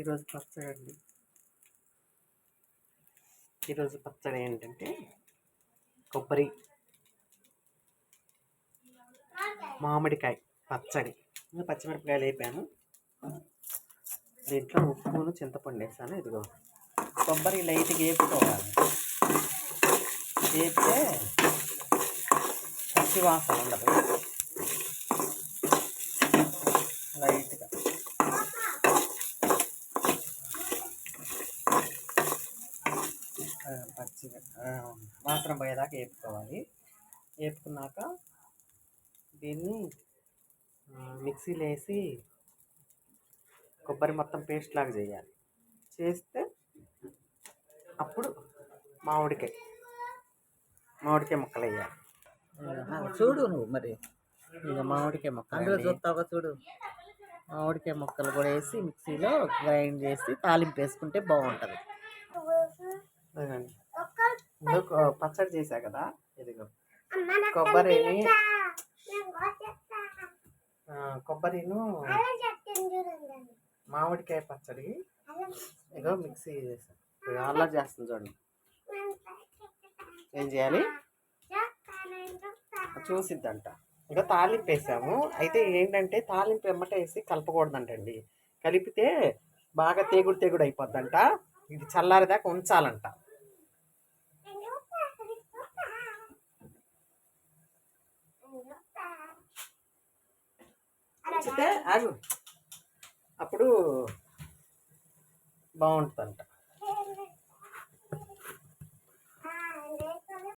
ఈరోజు పచ్చడి అండి. ఈరోజు పచ్చడి ఏంటంటే కొబ్బరి మామిడికాయ పచ్చడి. పచ్చిమిరపకాయలు వేపాను. దీంట్లో ఉప్పును చింతపండు వేసాను. ఇదిగో కొబ్బరి లైట్గా వేపుకోవాలి. వేపితే పచ్చి వాసన ఉండదు లైట్గా పచ్చి వాసన పోయేదాకా వేపుకోవాలి వేపుకున్నాక దీన్ని మిక్సీలో వేసి కొబ్బరి మొత్తం పేస్ట్ లాగా చేయాలి. చేస్తే అప్పుడు మామిడికాయ మామిడికాయ ముక్కలు వేయాలి చూడు నువ్వు మరి. ఇక మామిడికాయ ముక్కలు అందులో. చూస్తావా చూడు? మామిడికాయ ముక్కలు కూడా వేసి మిక్సీలో గ్రైండ్ చేసి తాలింపు వేసుకుంటే బాగుంటుంది. పచ్చడి. చేశా కదా? ఇదిగో. కొబ్బరిని కొబ్బరిను మామిడికాయ పచ్చడి. ఇగో మిక్సీ ఇక అల్లరి చేస్తుంది చూడండి. ఏం చేయాలి? చూసిద్దంట. ఇక తాలింపు వేసాము. అయితే ఏంటంటే తాలింపు ఎమ్మట వేసి కలపకూడదంటండి. కలిపితే బాగా తెగుడు తెగుడు అయిపోద్దంట. ఇది చల్లారిదాకా ఉంచాలంట. ఉంచితే ఆగు. అప్పుడు బాగుంటుందంట.